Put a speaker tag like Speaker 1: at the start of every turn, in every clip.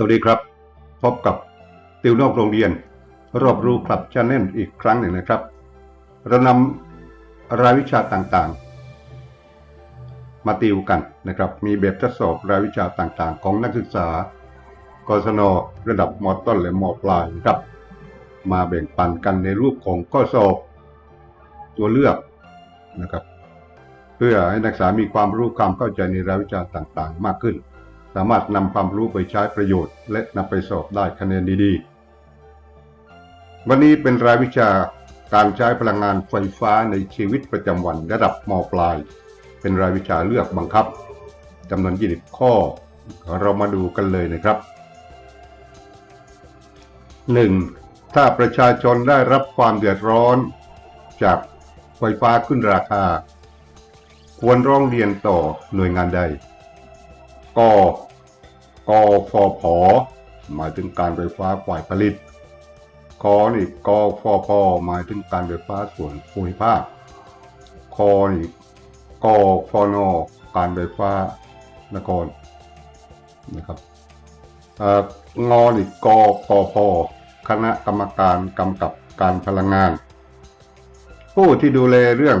Speaker 1: สวัสดีครับ พบกับติวนอกโรงเรียน รอบรู้คลับชาแนลอีกครั้งหนึ่งนะครับ เรานำรายวิชาต่างๆ มาติวกันนะครับ มีแบบทดสอบรายวิชาต่างๆ ของนักศึกษากศนระดับมต้นและมปลายนะครับ มาแบ่งปันกันในรูปของข้อสอบตัวเลือกนะครับ เพื่อให้นักศึกษามีความรู้ความเข้าใจในรายวิชาต่างๆ มากขึ้นามารถนำความรู้ไปใช้ประโยชน์ และนำไปสอบได้คะแนนดีๆ วันนี้เป็นรายวิชาการใช้พลังงานไฟฟ้าในชีวิตประจำวันระดับมปลาย เป็นรายวิชาเลือกบังคับจำนวน 20 ข้อ เรามาดูกันเลยนะครับ 1. ถ้าประชาชนได้รับความเดือดร้อน จากไฟฟ้าขึ้นราคา ควรร้องเรียนต่อหน่วยงานใดก กฟผหมายถึงการไฟฟ้าฝ่ายผลิตคอนี่กฟพหมายถึงการไฟฟ้าส่วนภูมิภาคคอนี่กฟนการไฟฟ้านครนะครับองอนี่กกพคณะกรรมการกำกับการพลังงาน ผู้ที่ดูแลเรื่อง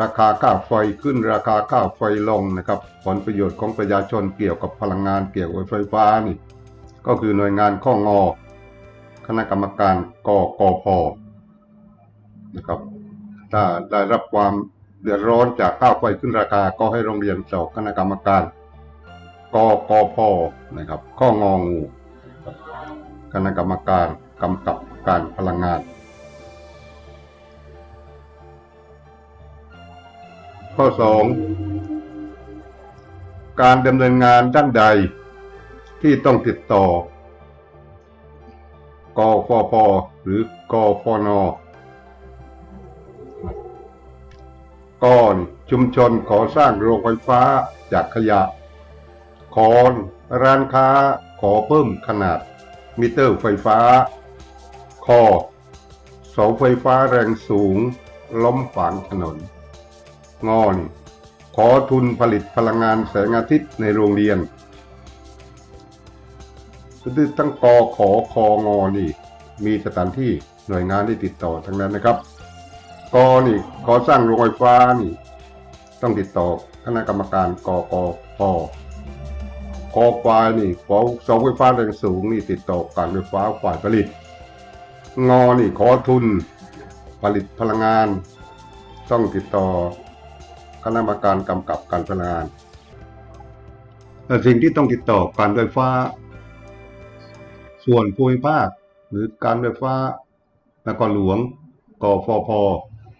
Speaker 1: ราคาค่าไฟขึ้นราคาค่าไฟลงนะครับผลประโยชน์ของประชาชนเกี่ยวกับพลังงานเกี่ยวกับไฟฟ้านี่ก็คือหน่วยงานข้องอ คณะกรรมการกกพนะครับถ้าได้รับความเดือดร้อนจากค่าไฟขึ้นราคาก็ให้โรงเรียนสอบคณะกรรมการกกพนะครับข้ององูคณะกรรมการกำกับการพลังงาน ข้อ 2 การดำเนินงานด้านใดที่ต้องติดต่อกฟพหรือกฟนก้อนชุมชนขอสร้างโรงไฟฟ้าจากขยะคอนร้านค้าขอเพิ่มขนาด มิเตอร์ไฟฟ้า คอเสาไฟฟ้าแรงสูง ล้มขวางถนน งอน ขอทุนผลิตพลังงานแสงอาทิตย์ในโรงเรียนซึ่งตั้งกอขอคองอนี่ มีสถานที่หน่วยงานที่ติดต่อทั้งนั้นนะครับกอนี่ขอสร้างโรงไฟฟ้านี่ ต้องติดต่อคณะกรรมการกกพคอควายนี่ขอเสาไฟฟ้าแรงสูงนี่ติดต่อการไฟฟ้าฝ่ายผลิต งอนี่ขอทุนผลิตพลังงาน ต้องติดต่อ คณะกรรมการกำกับการพลังงานแต่สิ่งที่ต้องติดต่อการไฟฟ้า ส่วนภูมิภาค หรือการไฟฟ้านครหลวงกฟพ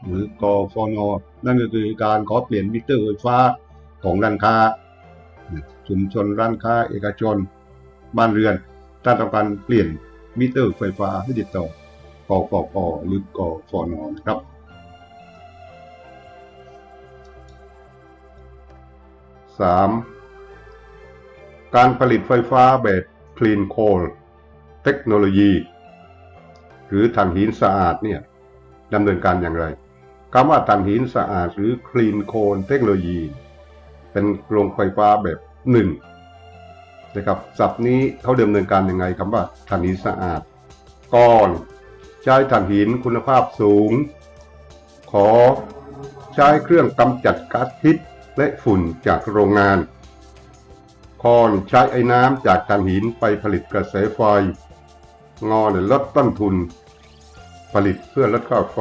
Speaker 1: หรือกฟนนั่นก็คือการขอเปลี่ยนมิเตอร์ไฟฟ้าของร้านค้าชุมชนร้านค้าเอกชน บ้านเรือนถ้าต้องการเปลี่ยนมิเตอร์ไฟฟ้าให้ติดต่อกฟพหรือกฟนนะครับ 3. การผลิตไฟฟ้าแบบ Clean Coal เทคโนโลยี หรือถ่านหินสะอาดเนี่ยดำเนินการอย่างไรคำว่าถ่านหินสะอาดหรือ Clean Coal เทคโนโลยี เป็นโรงไฟฟ้าแบบหนึ่งนะครับศัพท์นี้เขาดำเนินการยังไงคำว่าถ่านหินสะอาดก่อนใช้ถ่านหินคุณภาพสูง ขอใช้เครื่องกำจัดก๊าซพิษ และฝุ่นจากโรงงาน คอนใช้ไอ้น้ำจากถ่านหินไปผลิตกระแสไฟ งอเนี่ยลดต้นทุน ผลิตเพื่อลดค่าไฟ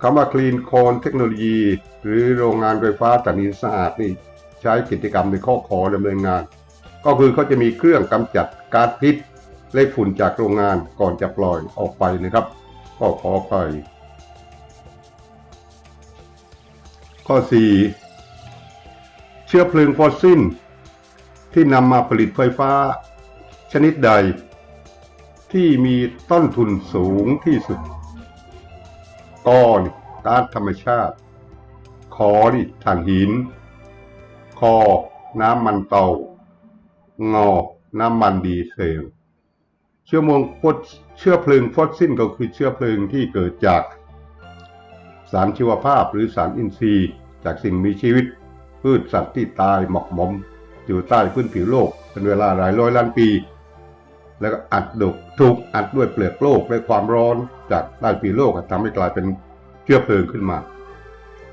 Speaker 1: คำว่า Clean Coal เทคโนโลยี หรือโรงงานไฟฟ้าถ่านหินสะอาดนี่ใช้กิจกรรมในข้อขอดำเนินงาน ก็คือเขาจะมีเครื่องกำจัดก๊าซพิษและฝุ่นจากโรงงานก่อนจะปล่อยออกไปนะครับ ก็ขอไฟ ข้อ 4 เชื้อเพลิงฟอสซิลที่นำมาผลิตไฟฟ้า ชนิดใด ที่มีต้นทุนสูงที่สุดกอนก๊าซธรรมชาติ คอนี่ถ่านหิน คอ น้ำมันเตา งอ น้ำมันดีเซล เชื้อมงเชื้อเพลิงฟอสซิลก็คือเชื้อเพลิงที่เกิดจาก สารชีวภาพหรือสารอินทรีย์ จากสิ่งมีชีวิต พืชสัตว์ที่ตายหมกหมม อยู่ใต้พื้นผิวโลกเป็นเวลาหลายร้อยล้านปี แล้วก็อัดดุกถูกอัดด้วยเปลือกโลกด้วยความร้อนจากใต้ผิวโลกทำให้กลายเป็นเชื้อเพลิงขึ้นมา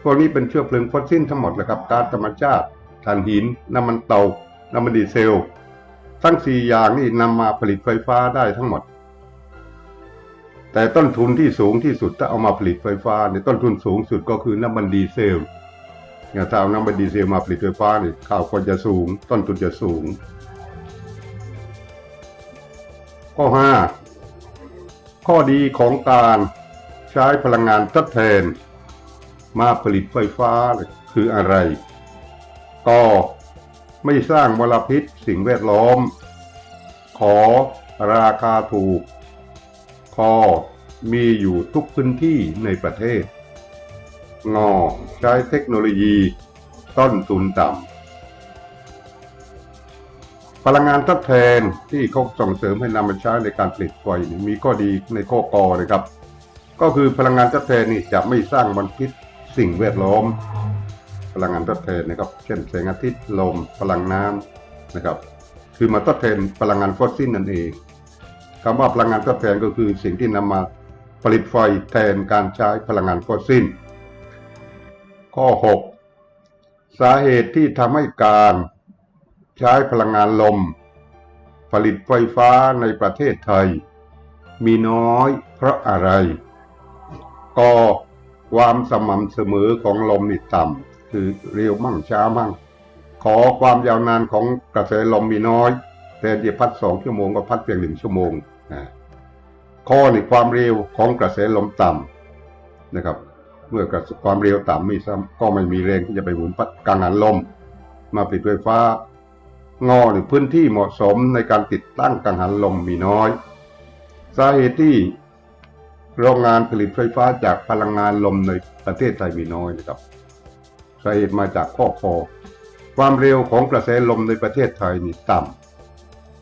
Speaker 1: พวกนี้เป็นเชื้อเพลิงฟอสซิลทั้งหมดเลยครับกาซธรรมชาติถ่านหินน้ำมันเตาน้ำมันดีเซล ทั้งสี่อย่างนี่นำมาผลิตไฟฟ้าได้ทั้งหมด แต่ต้นทุนที่สูงที่สุดถ้าเอามาผลิตไฟฟ้าเนี่ยต้นทุนสูงสุดก็คือน้ำมันดีเซลเนี่ยถ้าเอาน้ำมันดีเซลมาผลิตไฟฟ้าเนี่ยข้าวก็จะสูง ต้นทุนจะสูง ข้อ 5 ข้อดีของการใช้พลังงานทดแทน มาผลิตไฟฟ้าคืออะไรก็ไม่สร้างมลพิษสิ่งแวดล้อม ขอราคาถูก คอมีอยู่ทุกพื้นที่ในประเทศ งอใช้เทคโนโลยี ต้นทุนต่ำ พลังงานทดแทนที่เขาส่งเสริมให้นำมาใช้ในการผลิตไฟมีข้อดีในข้อกอนะครับ ก็คือพลังงานทดแทนนี่จะไม่สร้างมลพิษสิ่งแวดล้อม พลังงานทดแทนนะครับ เช่นแสงอาทิตย์ลมพลังน้ำนะครับ คือมาทดแทนพลังงานฟอสซิลนั่นเอง คำว่าพลังงานทดแทนก็คือสิ่งที่นำมาผลิตไฟแทนการใช้พลังงานฟอสซิลข้อ 6 สาเหตุที่ทำให้การใช้พลังงานลม ผลิตไฟฟ้าในประเทศไทย มีน้อยเพราะอะไรก็ความสม่ำเสมอของลมนี่ต่ำคือเร็วมั่งช้ามั่ง ขอความยาวนานของกระแสลมมีน้อย แต่จะพัดสองชั่วโมงก็พัดเพียงหนึ่งชั่วโมงนะข้อนี่ความเร็วของกระแสลมต่ำนะครับ เมื่อกระแสความเร็วต่ำไมีซ้ำก็ไม่มีแรงที่จะไปหมุนพัดกังหันลม มาผลิตไฟฟ้างอหรือพื้นที่เหมาะสมในการติดตั้งกังหันลมมีน้อย สาเหตุที่โรงงานผลิตไฟฟ้าจากพลังงานลมในประเทศไทยมีน้อยนะครับสาเหตุมาจากข้อคอความเร็วของกระแสลมในประเทศไทยนี่ต่ำ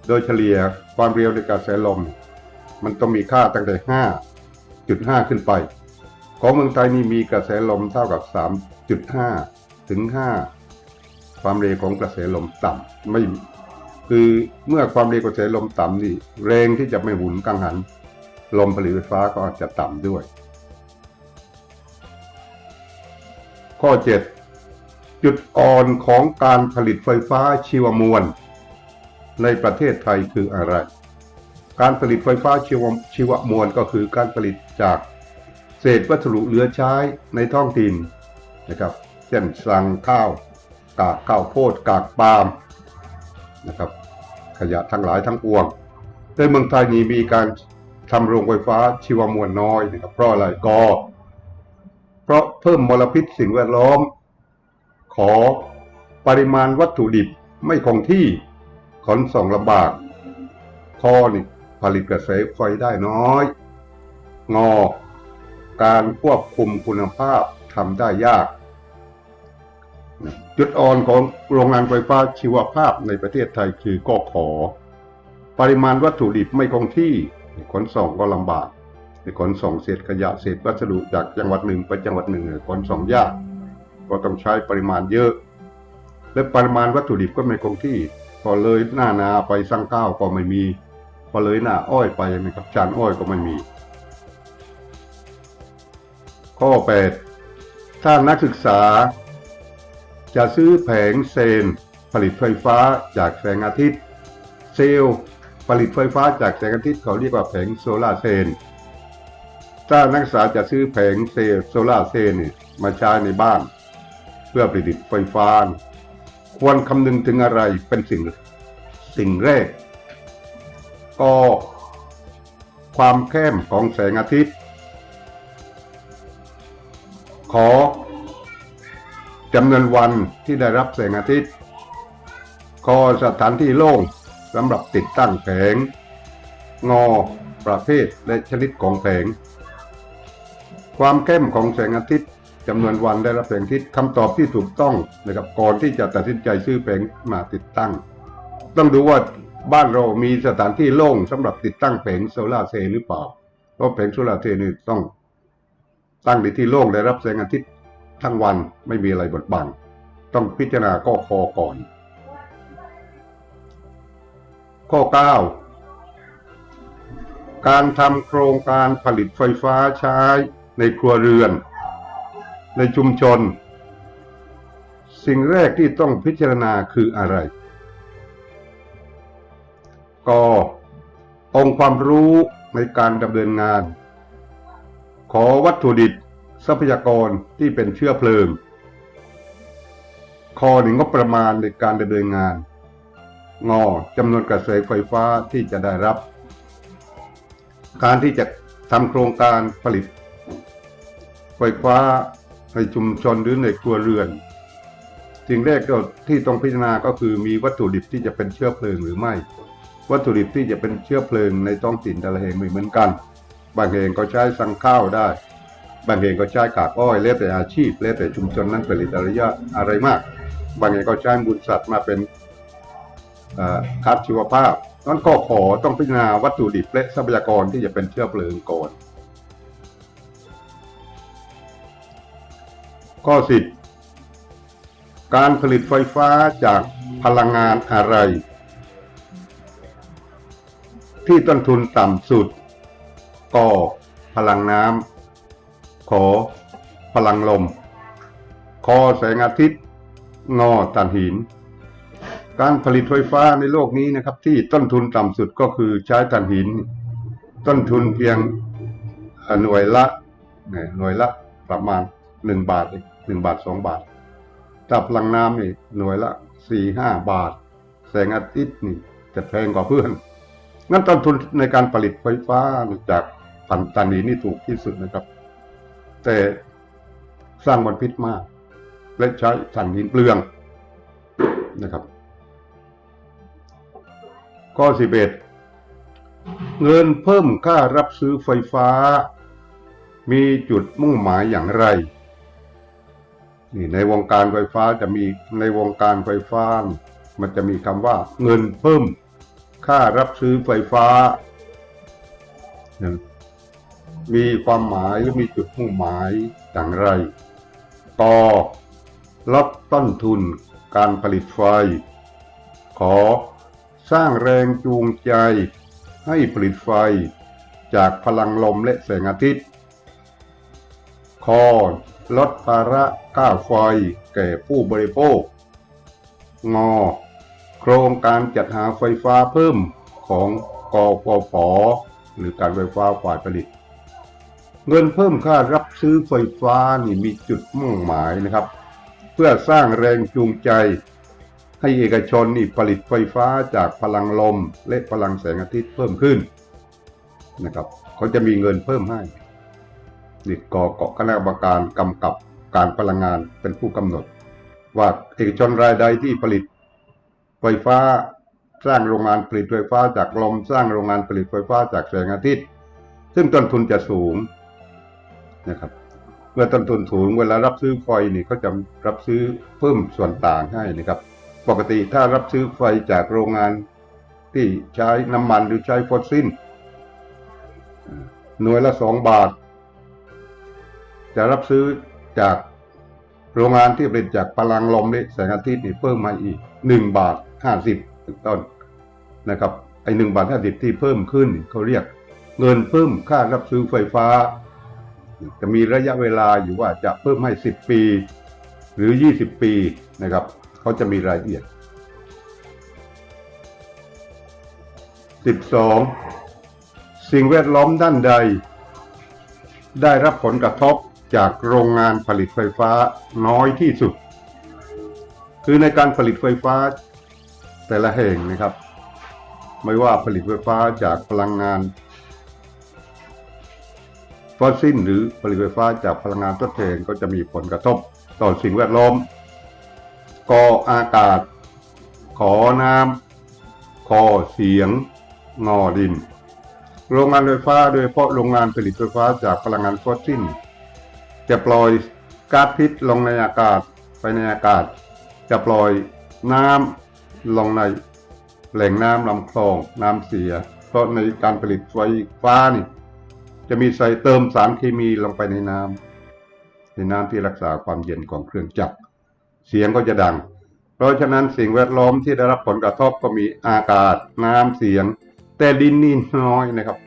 Speaker 1: โดยเฉลี่ยความเร็วในกระแสลม มันต้องมีค่าตั้งแต่ 5.5 ขึ้นไป ของเมืองไทยนี่มีกระแสลมเท่ากับ 3.5 ถึง 5 ความเร็วของกระแสลมต่ำไม่คือเมื่อความเร็วกระแสลมต่ำนี่แรงที่จะไม่หมุนกังหัน ลมผลิตไฟฟ้าก็อาจจะต่ำด้วย ข้อ 7 จุดอ่อนของการผลิตไฟฟ้าชีวมวล ในประเทศไทยคืออะไร การผลิตไฟฟ้าชีวชวมวลก็คือการผลิตจากเศษวัสดุเหลือใช้ในท้องถิ่นนะครับ เช่นสังข้าว กากข้าวโพด กากปาล์มนะครับ ขยะทั้งหลายทั้งปวงในเมืองไทยนี้มีการทำโรงไฟฟ้าชีวมวลน้อยนะครับ เพราะอะไรก็ เพราะเพิ่มมลพิษสิ่งแวดล้อม ขอปริมาณวัตถุดิบไม่คงที่ ขนส่งลำบากข้อนี่ผลิตกระแสไฟได้น้อย งอ การควบคุมคุณภาพทำได้ยาก จุดอ่อนของโรงงานไฟฟ้าชีวภาพในประเทศไทยคือก็ขอ ปริมาณวัตถุดิบไม่คงที่ ขนส่งก็ลำบากขนส่งเศษขยะเศษวัสดุจากจังหวัดหนึ่งไปจังหวัดหนึ่งขนส่งยาก ก็ต้องใช้ปริมาณเยอะ และปริมาณวัตถุดิบก็ไม่คงที่ พอเลยหน้านาไปสั่งข้าวก็ไม่มี พอเลยหน้าอ้อยไปนะครับจานอ้อยก็ไม่มี ข้อ 8 ถ้านักศึกษา จะซื้อแผงเซลล์ผลิตไฟฟ้าจากแสงอาทิตย์ เซลล์ผลิตไฟฟ้าจากแสงอาทิตย์เขาเรียกว่าแผงโซลาร์เซลล์ถ้านักศึกษาจะซื้อแผงเซลล์โซลาร์เซลล์นี่มาใช้ในบ้าน เพื่อผลิตไฟฟ้า ควรคำนึงถึงอะไรเป็นสิ่งสิ่งแรก ก็ความเข้มของแสงอาทิตย์ ขอจำนวนวันที่ได้รับแสงอาทิตย์ขอสถานที่โล่งสำหรับติดตั้งแผง งอประเภทและชนิดของแผง ความเข้มของแสงอาทิตย์ จำนวนวันได้รับแสงอาทิตย์คำตอบที่ถูกต้องนะครับก่อนที่จะตัดสินใจซื้อแผงมาติดตั้ง ต้องดูว่าบ้านเรามีสถานที่โล่งสำหรับติดตั้งแผงโซลาเซลล์หรือเปล่าเพราะแผงโซลาเซลล์นี่ต้องตั้งในที่โล่งได้รับแสงอาทิตย์ทั้งวันไม่มีอะไรบดบัง ต้องพิจารณาข้อคอก่อน ข้อ 9 การทำโครงการผลิตไฟฟ้าใช้ในครัวเรือน ในชุมชน สิ่งแรกที่ต้องพิจารณาคืออะไรก็องค์ความรู้ในการดำเนินงาน ขอวัตถุดิบทรัพยากรที่เป็นเชื้อเพลิง คอหนึ่งงบประมาณในการดำเนินงาน งอจำนวนกระแสไฟฟ้าที่จะได้รับ การที่จะทำโครงการผลิต ไฟฟ้า ในชุมชนหรือในครัวเรือน สิ่งแรกที่ต้องพิจารณาก็คือมีวัตถุดิบที่จะเป็นเชื้อเพลิงหรือไม่ วัตถุดิบที่จะเป็นเชื้อเพลิงในท้องถิ่นแต่ละแห่งไม่เหมือนกัน บางแห่งก็ใช้สังข้าวได้ บางแห่งก็ใช้กากอ้อยแล้วแต่อาชีพแล้วแต่ชุมชนนั้นผลิตอะไรยะอะไรมาก บางแห่งก็ใช้บุญสัตว์มาเป็นเอ่อคัดชีวภาพนั้นก็ขอต้องพิจารณาวัตถุดิบและทรัพยากรที่จะเป็นเชื้อเพลิงก่อน ข้อ 10 การผลิตไฟฟ้าจากพลังงานอะไร ที่ต้นทุนต่ำสุดก็พลังน้ำขอ พลังลมคอแสงอาทิตย์งอถ่านหิน การผลิตไฟฟ้าในโลกนี้นะครับ ที่ต้นทุนต่ำสุดก็คือใช้ถ่านหิน ต้นทุนเพียงหน่วยละหน่วยละประมาณหนึ่งบาทเอง หนึ่งบาทสองบาทถ้าพลังน้ำนี่หน่วยละสี่ห้าบาท แสงอาทิตย์นี่จะแพงกว่าเพื่อนงั้นต้นทุนในการผลิตไฟฟ้าจากถ่านถ่านหินนี่ถูกที่สุดนะครับ แต่สร้างมลพิษมาก และใช้ถ่านหินเปลืองนะครับ ข้อสิบเอ็ดเงินเพิ่มค่ารับซื้อไฟฟ้า มีจุดมุ่งหมายอย่างไร นี่ในวงการไฟฟ้าจะมีในวงการไฟฟ้า มันจะมีคำว่าเงินเพิ่ม ค่ารับซื้อไฟฟ้า มีความหมายหรือมีจุดมุ่งหมายอย่างไรต่อลดต้นทุนการผลิตไฟ ขอสร้างแรงจูงใจให้ผลิตไฟจากพลังลมและแสงอาทิตย์คอ ลดภาระค่าไฟแก่ผู้บริโภค งอ โครงการจัดหาไฟฟ้าเพิ่มของกฟผหรือการไฟฟ้าฝ่ายผลิต เงินเพิ่มค่ารับซื้อไฟฟ้านี่มีจุดมุ่งหมายนะครับ เพื่อสร้างแรงจูงใจ ให้เอกชนนี่ผลิตไฟฟ้าจากพลังลม และพลังแสงอาทิตย์เพิ่มขึ้นนะครับ เขาจะมีเงินเพิ่มให้ นี่กกคณะกรรมการกำกับการพลังงานเป็นผู้กำหนด ว่าเอกชนรายใดที่ผลิตไฟฟ้าสร้างโรงงานผลิตไฟฟ้าจากลมสร้างโรงงานผลิตไฟฟ้าจากแสงอาทิตย์ ซึ่งต้นทุนจะสูงนะครับเมื่อต้นทุนสูงเวลารับซื้อไฟนี่ก็จะรับซื้อเพิ่มส่วนต่างให้นะครับ ปกติถ้ารับซื้อไฟจากโรงงานที่ใช้น้ำมันหรือใช้ฟอสซิลหน่วยละสองบาท จะรับซื้อจากโรงงานที่ผลิตจากพลังลมและแสงอาทิตย์นี่เพิ่มมาอีกหนึ่งบาทห้าสิบต้นนะครับไอหนึ่งบาทห้าสิบที่เพิ่มขึ้นเขาเรียกเงินเพิ่มค่ารับซื้อไฟฟ้า จะมีระยะเวลาอยู่ว่าจะเพิ่มให้10ปี หรือ20ปีนะครับเขาจะมีรายละเอียด 12. สิ่งแวดล้อมด้านใด ได้รับผลกระทบ จากโรงงานผลิตไฟฟ้าน้อยที่สุด คือในการผลิตไฟฟ้าแต่ละแห่งนะครับ ไม่ว่าผลิตไฟฟ้าจากพลังงานฟอสซิลหรือผลิตไฟฟ้าจากพลังงานทดแทนก็จะมีผลกระทบต่อสิ่งแวดล้อมก่ออากาศ ขอน้ำคอเสียง งอดิน โรงงานไฟฟ้าโดยเฉพาะโรงงานผลิตไฟฟ้าจากพลังงานฟอสซิล จะปล่อยก๊าซพิษลงในอากาศไปในอากาศ จะปล่อยน้ำลงในแหล่งน้ำลำคลองน้ำเสีย เพราะในการผลิตไฟฟ้านี่ จะมีใส่เติมสารเคมีลงไปในน้ำในน้ำที่รักษาความเย็นของเครื่องจักร เสียงก็จะดัง เพราะฉะนั้นสิ่งแวดล้อมที่ได้รับผลกระทบก็มีอากาศน้ำเสียง แต่ดินนี่น้อยนะครับ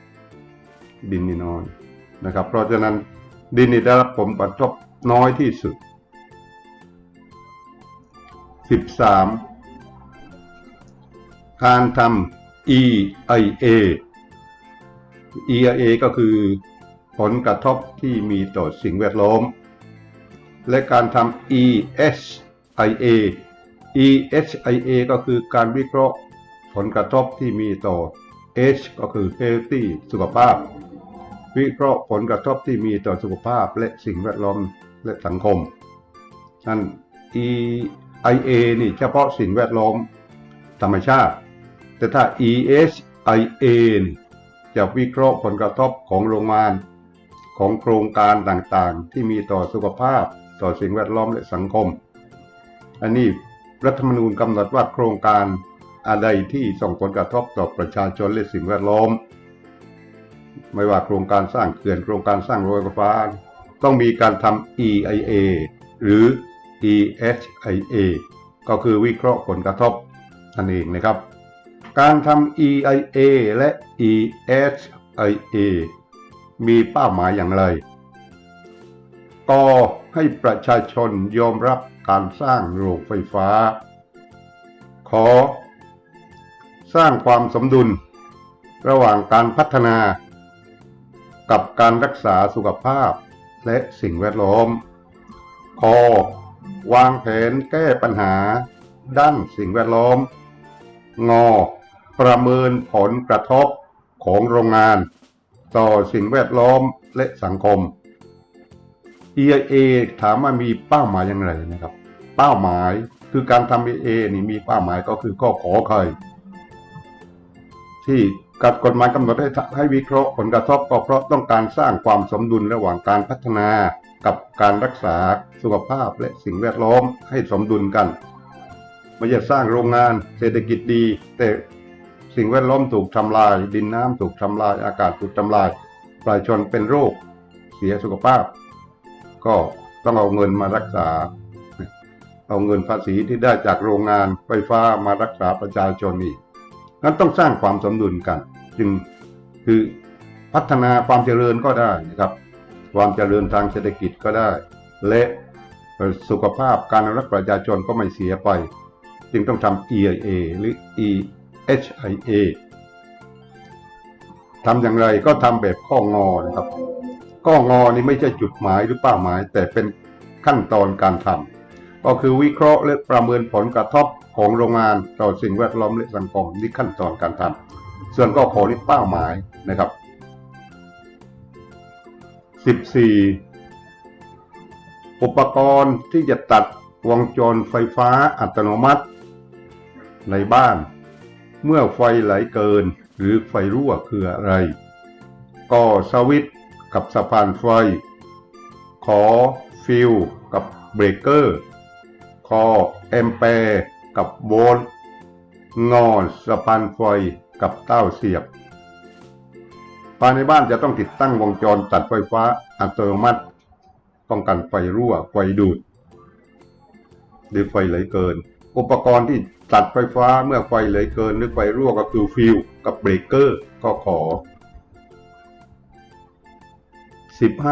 Speaker 1: ดินนี่น้อยนะครับ เพราะฉะนั้น ดินได้รับผลกระทบน้อยที่สุด 13 การทำ EIA EIA ก็คือผลกระทบที่มีต่อสิ่งแวดล้อม และการทำ ESIA ESIA ก็คือการวิเคราะห์ผลกระทบที่มีต่อ H ก็คือ healthy สุขภาพ วิเคราะห์ผลกระทบที่มีต่อสุขภาพและสิ่งแวดล้อมและสังคม นั่น EIA นี่เฉพาะสิ่งแวดล้อมธรรมชาติ แต่ถ้า ESIA นี่จะวิเคราะห์ผลกระทบของโรงงาน ของโครงการต่างๆ ที่มีต่อสุขภาพต่อสิ่งแวดล้อมและสังคม อันนี้รัฐธรรมนูญกำหนดว่าโครงการอะไรที่ส่งผลกระทบต่อประชาชนและสิ่งแวดล้อม ไม่ว่าโครงการสร้างเขื่อนโครงการสร้างโรงไฟฟ้า ต้องมีการทำ EIA หรือ ESIA ก็คือวิเคราะห์ผลกระทบนั่นเองนะครับ การทำ EIA และ ESIA มีเป้าหมายอย่างไรก็ให้ประชาชนยอมรับการสร้างโรงไฟฟ้า ขอ สร้างความสมดุล ระหว่างการพัฒนา กับการรักษาสุขภาพและสิ่งแวดล้อมขอวางแผนแก้ปัญหา ด้านสิ่งแวดล้อม งอ ประเมินผลกระทบของโรงงาน ต่อสิ่งแวดล้อมและสังคม EIA ถามว่ามีเป้าหมายอย่างไรนะครับ เป้าหมายคือการทำ EIA นี่มีเป้าหมายก็คือข้อขอใครที่ กัดกฎหมายกำหนดให้ให้วิเคราะห์ผลกระทบก็เพราะต้องการสร้างความสมดุลระหว่างการพัฒนา กับการรักษาสุขภาพและสิ่งแวดล้อมให้สมดุลกันไม่ใช่สร้างโรงงานเศรษฐกิจดี แต่สิ่งแวดล้อมถูกทำลาย ดินน้ำถูกทำลายอากาศถูกทำลายประชาชนเป็นโรค เสียสุขภาพ ก็ต้องเอาเงินมารักษา เอาเงินภาษีที่ได้จากโรงงานไฟฟ้ามารักษาประชาชนอีก นั้นต้องสร้างความสมดุลกัน จึงคือพัฒนาความเจริญก็ได้นะครับ ความเจริญทางเศรษฐกิจก็ได้ และสุขภาพการรักประชาชนก็ไม่เสียไป จึงต้องทำ EIA หรือ EHIA ทำอย่างไรก็ทำแบบข้องอนะครับ ข้องอนี่ไม่ใช่จุดหมายหรือเป้าหมาย แต่เป็นขั้นตอนการทำ ก็คือวิเคราะห์และประเมินผลกระทบของโรงงานต่อสิ่งแวดล้อมและสังคมนี่ขั้นตอนการทำส่วนก็ขอนี่เป้าหมายนะครับ 14 อุปกรณ์ที่จะตัดวงจรไฟฟ้าอัตโนมัติ ในบ้าน เมื่อไฟไหลเกินหรือไฟรั่วคืออะไร ก็สวิตช์กับสะพานไฟ ขอฟิลกับเบรกเกอร์ คอแอมแปร์กับโวลต์งอสะพานไฟกับเต้าเสียบ ภายในบ้านจะต้องติดตั้งวงจรตัดไฟฟ้าอัตโนมัติ ป้องกันไฟรั่วไฟดูด หรือไฟไหลเกิน อุปกรณ์ที่ตัดไฟฟ้าเมื่อไฟไหลเกินหรือไฟรั่วก็คือฟิลกับเบรกเกอร์ก็ขอ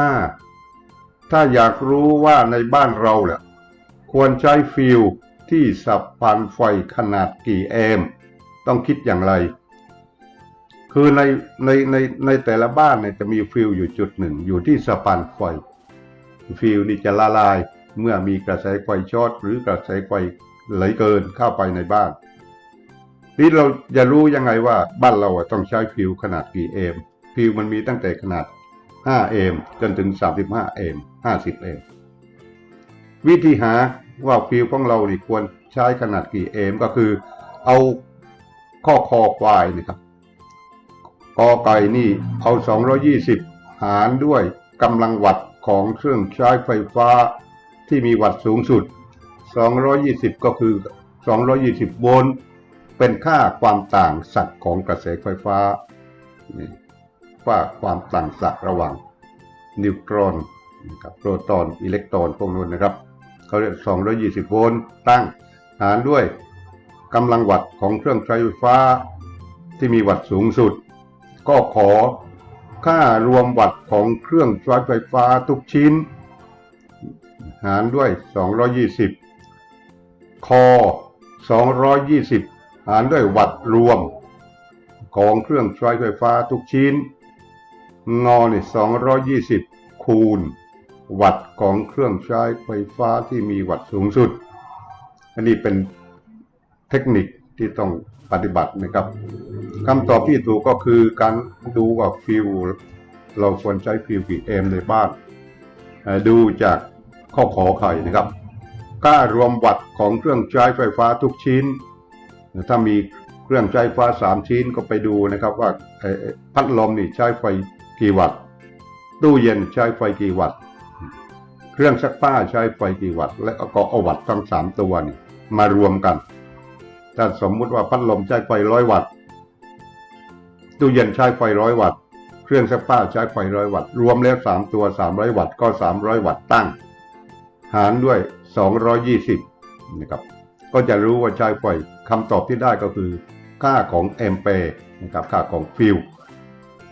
Speaker 1: 15. ถ้าอยากรู้ว่าในบ้านเราเนี่ย ควรใช้ฟิลที่สับพันไฟขนาดกี่แอมต้องคิดอย่างไร คือในในในในแต่ละบ้านเนี่ยจะมีฟิลอยู่จุดหนึ่ง อยู่ที่สะพานไฟ ฟิลนี่จะละลายเมื่อมีกระแสไฟช็อตหรือกระแสไฟไหลเกินเข้าไปในบ้านนี่เราจะรู้ยังไงว่าบ้านเราอะต้องใช้ฟิลขนาดกี่เอมฟิลมันมีตั้งแต่ขนาด5เอมจนถึง 35เอม50เอมวิธีหา ว่าฟิลของเรานี่ควรใช้ขนาดกี่เอมป์ก็คือ เอาข้อคอควายนะครับกอไก่นี่เอา 220 หารด้วยกำลังวัตต์ของเครื่องใช้ไฟฟ้าที่มีวัตต์สูงสุด 220 ก็คือ 220 โวลต์เป็นค่าความต่างสักของกระแสไฟฟ้านี่ว่าความต่างสักระหว่างนิวตรอนกับโปรตอนอิเล็กตรอนพวกนู้นนะครับ เขาเรียก 220 โวลต์ตั้งหารด้วยกำลังวัตต์ของเครื่องใช้ไฟฟ้าที่มีวัตต์สูงสุด ก็ขอค่ารวมวัตต์ของเครื่องใช้ไฟฟ้าทุกชิ้น หารด้วย 220 คอ 220 หารด้วยวัตต์รวม ของเครื่องใช้ไฟฟ้าทุกชิ้น งอนี่220 คูณ วัตต์ของเครื่องใช้ไฟฟ้าที่มีวัตต์สูงสุด อันนี้เป็นเทคนิคที่ต้องปฏิบัตินะครับคำตอบที่ถูกก็คือการดูว่าฟิวเราควรใช้ฟิวกี่เอมในบ้าน ดูจากข้อขอไข่นะครับค่ารวมวัตต์ของเครื่องใช้ไฟฟ้าทุกชิ้น ถ้ามีเครื่องใช้ไฟฟ้าสามชิ้นก็ไปดูนะครับว่าพัดลมนี่ใช้ไฟกี่วัตต์ตู้เย็นใช้ไฟกี่วัตต์ เครื่องซักผ้าใช้ไฟกี่วัตต์และก็เอาวัตต์ทั้งสามตัวนี่มารวมกัน ถ้าสมมุติว่าพัดลมใช้ไฟร้อยวัตต์ตู้เย็นใช้ไฟร้อยวัตต์เครื่องซักผ้าใช้ไฟร้อยวัตต์รวมแล้วสามตัวสามร้อยวัตต์ก็สามร้อยวัตต์ตั้ง หารด้วยสองร้อยยี่สิบนะครับก็จะรู้ว่าใช้ไฟคำตอบที่ได้ก็คือ ค่าของแอมเปร์นะครับค่าของฟิล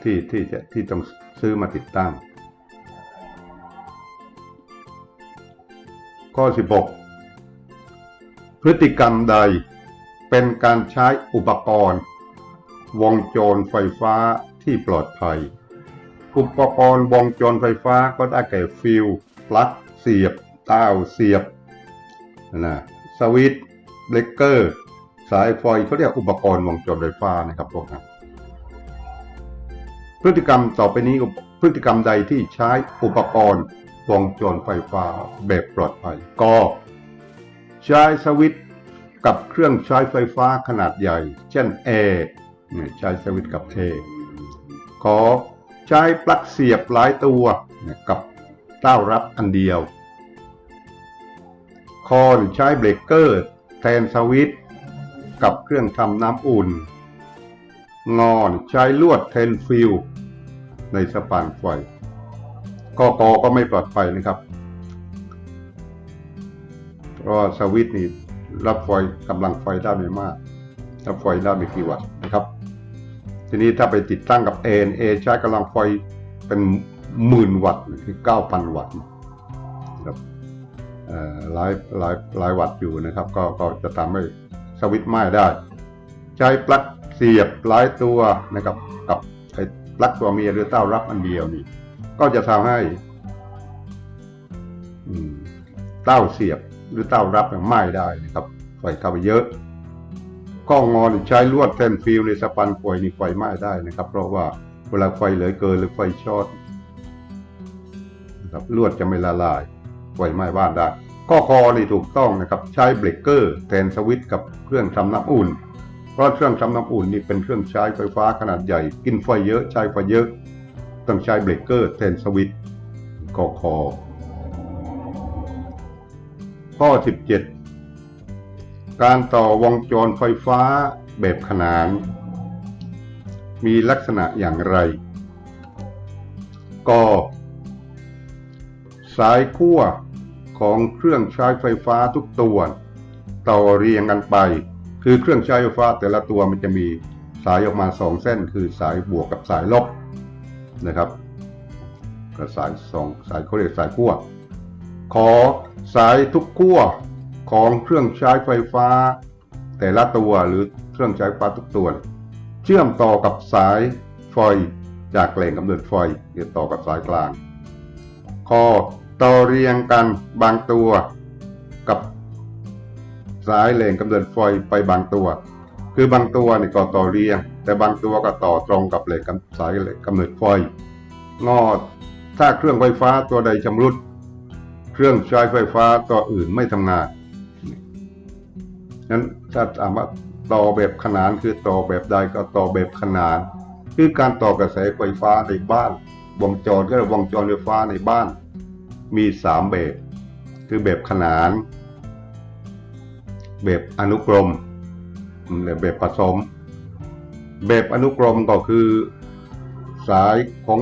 Speaker 1: ที่ที่จะที่ต้องซื้อมาติดตั้ง ข้อ 16 พฤติกรรมใดเป็นการใช้อุปกรณ์ วงจรไฟฟ้าที่ปลอดภัย อุปกรณ์วงจรไฟฟ้าก็ได้แก่ฟิลปลั๊กเสียบเต้าเสียบนะสวิตช์เบรกเกอร์ สายไฟเขาเรียกอุปกรณ์วงจรไฟฟ้านะครับพวกนั้นพฤติกรรมต่อไปนี้พฤติกรรมใดที่ใช้อุปกรณ์ วงจรไฟฟ้าแบบปลอดภัย ก็ใช้สวิตช์กับเครื่องใช้ไฟฟ้าขนาดใหญ่ เช่นแอร์ใช้สวิตช์กับแอร์ขอใช้ปลั๊กเสียบหลายตัวกับเต้ารับอันเดียว คอนใช้เบรกเกอร์แทนสวิตช์กับเครื่องทำน้ำอุ่น งอนใช้ลวดแทนฟิลในสปานไฟ ก็กอก็ไม่ปลอดภัยนะครับ เพราะสวิตนี่รับไฟกำลังไฟได้ไม่มาก รับไฟได้ไม่กี่วัตต์นะครับ ทีนี้ถ้าไปติดตั้งกับ ANA ใช้กำลังไฟเป็นหมื่นวัตต์คือ9,000วัตต์นะครับหลายหลายหลายวัตต์อยู่นะครับ ก็ก็จะทำให้สวิตช์ไหม้ได้ ใช้ปลั๊กเสียบหลายตัวนะครับ กับไอ้ปลั๊กตัวเมียหรือเต้ารับอันเดียวนี่ ก็จะทำให้เต้าเสียบหรือเต้ารับเนี่ยไหม้ได้นะครับไฟเข้าไปเยอะก็งอนใช้ลวดแทนฟิลในสปันไฟนี่ไฟไหม้ได้นะครับ เพราะว่าเวลาไฟเหลือเกินหรือไฟช็อตนะครับลวดจะไม่ละลายไฟไหม้บ้านได้ข้อคอนี่ถูกต้องนะครับ ใช้เบรกเกอร์แทนสวิตช์กับเครื่องทำน้ำอุ่น เพราะเครื่องทำน้ำอุ่นนี่เป็นเครื่องใช้ไฟฟ้าขนาดใหญ่ กินไฟเยอะใช้ไฟเยอะ ต้องใช้เบรกเกอร์แทนสวิตช์กอคอข้อ 17 การต่อวงจรไฟฟ้าแบบขนาน มีลักษณะอย่างไรก็สายขั้วของเครื่องใช้ไฟฟ้าทุกตัว ต่อเรียงกันไป คือเครื่องใช้ไฟฟ้าแต่ละตัวมันจะมีสายออกมาสองเส้น คือสายบวกกับสายลบ นะครับก็สายสองสายเขาเรียกสายขั้วขอสายทุกขั้วของเครื่องใช้ไฟฟ้า แต่ละตัวหรือเครื่องใช้ไฟฟ้าทุกตัว เชื่อมต่อกับสายไฟจากแหล่งกำเนิดไฟหรือต่อกับสายกลางคอต่อเรียงกันบางตัวกับสายแหล่งกำเนิดไฟไปบางตัว คือบางตัวนี่ก็ต่อเรียง แต่บางตัวก็ต่อตรงกับแหล่งกสายแหล่งกำเนิดไฟงอถ้าเครื่องไฟฟ้าตัวใดชำรุด เครื่องใช้ไฟฟ้าตัวอื่นไม่ทำงานนั้นถ้าถามว่าต่อแบบขนานคือต่อแบบใดก็ต่อแบบขนาน คือการต่อกระแสไฟฟ้าในบ้าน วงจรก็วงจรไฟฟ้าในบ้าน มีสามแบบ คือแบบขนาน แบบอนุกรมและแบบผสม แบบอนุกรมก็คือสายของ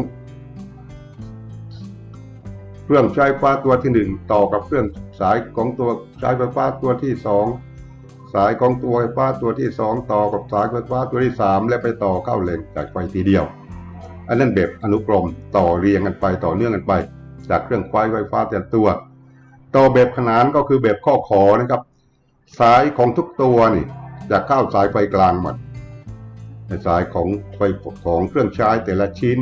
Speaker 1: เครื่องใช้ไฟฟ้าตัวที่หนึ่งต่อกับเครื่องสายของตัวใช้ไฟฟ้าตัวที่สองสายของตัวไฟฟ้าตัวที่สองต่อกับสายไฟฟ้าตัวที่สามและไปต่อเข้าเลนจากไฟทีเดียว อันนั้นแบบอนุกรมต่อเรียงกันไปต่อเนื่องกันไป จากเครื่องควายไฟฟ้าแต่ตัว ต่อแบบขนานก็คือแบบข้อขอนะครับ สายของทุกตัวนี่จะเข้าสายไฟกลางหมด ในสายของไฟของเครื่องใช้แต่ละชิ้น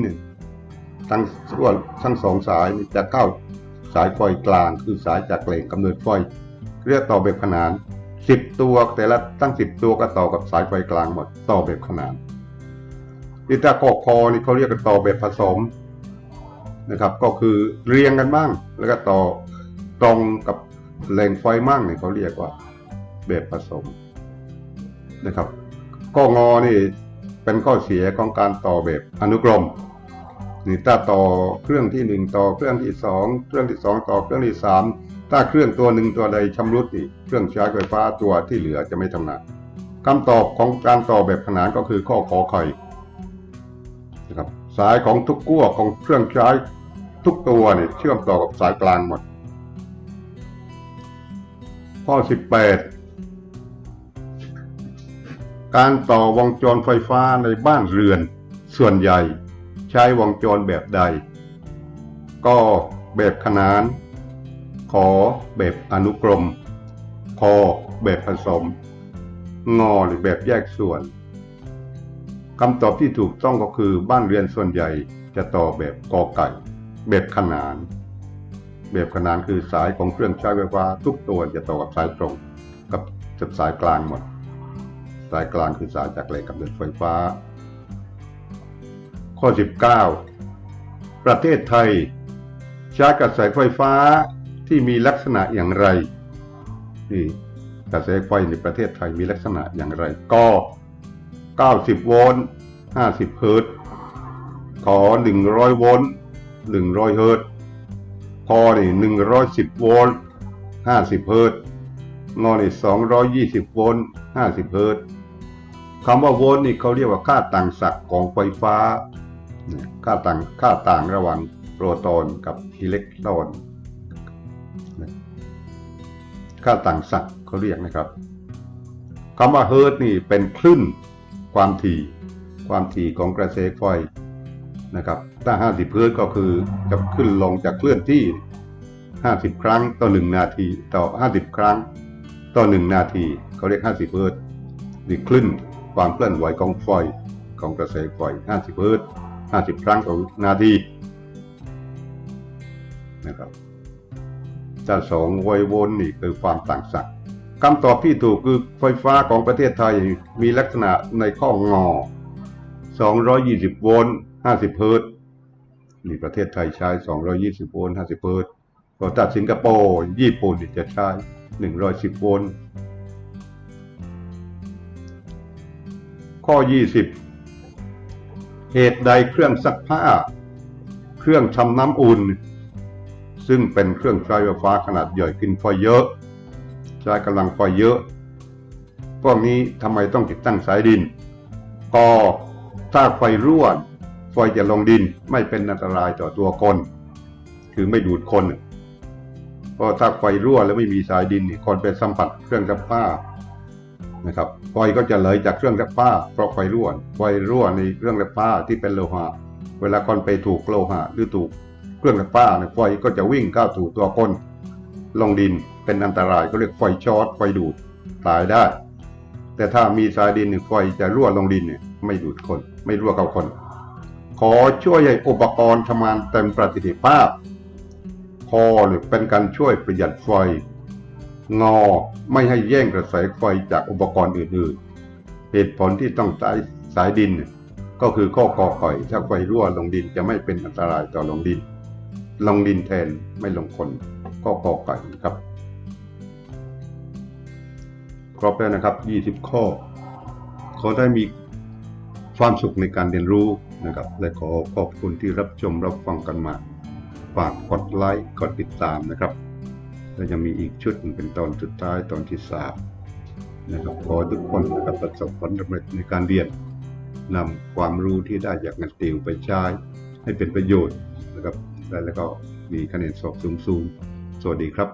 Speaker 1: ทั้งส่วนทั้งสองสายจะเข้าสายไฟกลางคือสายจากแหล่งกำเนิดไฟเรียกต่อแบบขนานสิบตัวแต่ละตั้งสิบตัวก็ต่อกับสายไฟกลางหมดต่อแบบขนานนี่ถ้าข้อคอนี่เขาเรียกกันต่อแบบผสมนะครับ ก็คือเรียงกันบ้าง แล้วก็ต่อตรงกับแหล่งไฟมั่งเนี่ยเขาเรียกว่าแบบผสมนะครับข้องอนี่ เป็นข้อเสียของการต่อแบบอนุกรมนี่ถ้าต่อเครื่องที่หนึ่งต่อเครื่องที่สองเครื่องที่สองต่อเครื่องที่สามถ้าเครื่องตัวหนึ่งตัวใดชำรุดนี่เครื่องใช้ไฟฟ้าตัวที่เหลือจะไม่ทำงานคำตอบของการต่อแบบขนานก็คือข้อขอไข่นะครับสายของทุกกั้วของเครื่องใช้ทุกตัวนี่เชื่อมต่อกับสายกลางหมดข้อ 18 การต่อวงจรไฟฟ้าในบ้านเรือน ส่วนใหญ่ใช้วงจรแบบใด ก็แบบขนาน ขอแบบอนุกรม คอแบบผสม งอหรือแบบแยกส่วนคำตอบที่ถูกต้องก็คือบ้านเรือนส่วนใหญ่จะต่อแบบกอไก่ แบบขนาน แบบขนานคือสายของเครื่องใช้ไฟฟ้าทุกตัวจะต่อกับสายตรง กับจับสายกลางหมด สายกลางคือสายจากแหล่งกำเนิดไฟฟ้า ข้อ 19 ประเทศไทย ใช้กระแสไฟฟ้าที่มีลักษณะอย่างไรนี่กระแสไฟในประเทศไทยมีลักษณะอย่างไรก็ 90 โวลต์ 50 เฮิรตซ์ขอ100 โวลต์ 100 เฮิรตซ์พอนี่110 โวลต์ 50 เฮิรตซ์งอนี่220 โวลต์ 50 เฮิรตซ์ คำว่าโวลต์นี่เขาเรียกว่าค่าต่างศักย์ของไฟฟ้า ค่าต่างค่าต่างระหว่างโปรตอนกับอิเล็กตรอน ค่าต่างศักย์เขาเรียกนะครับคำว่าเฮิร์ตนี่เป็นคลื่นความถี่ ความถี่ของกระแสไฟนะครับ ถ้า 50 เฮิร์ตก็คือจะขึ้นลงจากเคลื่อนที่ 50 ครั้งต่อ 1 นาที ต่อ 50 ครั้ง ต่อ 1 นาที เขาเรียก 50 เฮิร์ตนี่คลื่น ความเคลื่อนไหวของไฟของกระแสไฟ 50เฮิรต์50 ครั้งต่อนาทีนะครับจะสองไวโวลต์นี่คือความต่างศักย์คำตอบที่ถูกคือไฟฟ้าของประเทศไทยมีลักษณะในข้องอ 220 โวลต์ 50 เฮิรตซ์นี่ประเทศไทยใช้ 220 โวลต์ 50 เฮิรตซ์พอตัดสิงคโปร์ ญี่ปุ่นจะใช้ 110 โวลต์ ข้อ 20 เหตุใดเครื่องซักผ้า เครื่องทำน้ำอุ่น ซึ่งเป็นเครื่องใช้ไฟฟ้าขนาดใหญ่กินไฟเยอะ ใช้กำลังไฟเยอะ พวกนี้ทำไมต้องติดตั้งสายดินก็ถ้าไฟรั่วไฟจะลงดินไม่เป็นอันตรายต่อตัวคน คือไม่ดูดคน เพราะถ้าไฟรั่วแล้วไม่มีสายดินนี่คนไปสัมผัสเครื่องซักผ้า นะครับไฟก็จะเลยจากเครื่องซักผ้าเพราะไฟรั่วไฟรั่วในเครื่องซักผ้าที่เป็นโลหะ เวลาคนไปถูกโลหะหรือถูกเครื่องซักผ้าเนี่ยไฟก็จะวิ่งเข้าถูกตัวคนลงดินเป็นอันตรายก็เรียกไฟช็อตไฟดูดตายได้ แต่ถ้ามีสายดินเนี่ยไฟจะรั่วลงดินเนี่ยไม่ดูดคน ไม่รั่วเข้าคน ขอช่วยให้อุปกรณ์ทำงานเต็มประสิทธิภาพคอเนี่ยเป็นการช่วยประหยัดไฟ งอไม่ให้แย่งกระแสไฟจากอุปกรณ์อื่นๆ เหตุผลที่ต้องใช้สายดิน ก็คือข้อกอไก่ถ้าไฟรั่วลงดินจะไม่เป็นอันตรายต่อลงดิน ลงดินแทนไม่ลงคนก็กอไก่ครับ ครบแล้วนะครับ 20 ข้อ ขอได้มีความสุขในการเรียนรู้นะครับ และขอขอบคุณที่รับชมรับฟังกันมา ฝากกดไลค์ กดติดตามนะครับ และยังมีอีกชุดเป็นตอนสุดท้ายตอนที่สามนะครับขอทุกคนนะครับประสบผลสำเร็จในการเรียนนำความรู้ที่ได้จากงานติวไปใช้ ให้เป็นประโยชน์นะครับและแล้วก็มีคะแนนสอบสูงๆ สวัสดีครับ